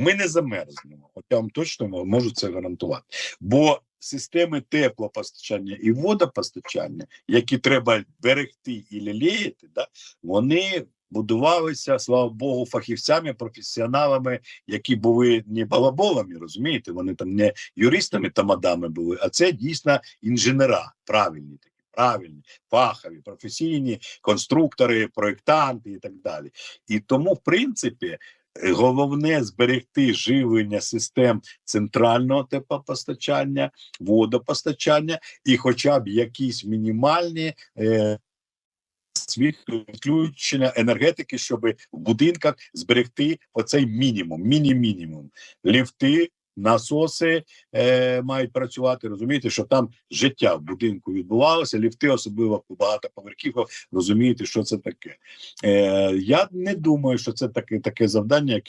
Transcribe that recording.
Ми не замерзнемо. От я вам точно можу це гарантувати. Бо системи теплопостачання і водопостачання, які треба берегти і лілеяти, да, вони будувалися, слава Богу, фахівцями, професіоналами, які були не балаболами, розумієте, вони там не юристами тамадами були, а це дійсно інженера, правильні такі. Правильні, фахові, професійні конструктори, проєктанти і так далі. І тому, в принципі, головне зберегти живлення систем центрального теплопостачання, водопостачання і, хоча б якісь мінімальні е, відключення енергетики, щоб в будинках зберегти оцей мінімум, міні-мінімум. Ліфти, насоси е, мають працювати. Розумієте, що там життя в будинку відбувалося. Ліфти, особливо багатоповерхівках, розумієте, що це таке. Е, я не думаю, що це таке таке завдання, яке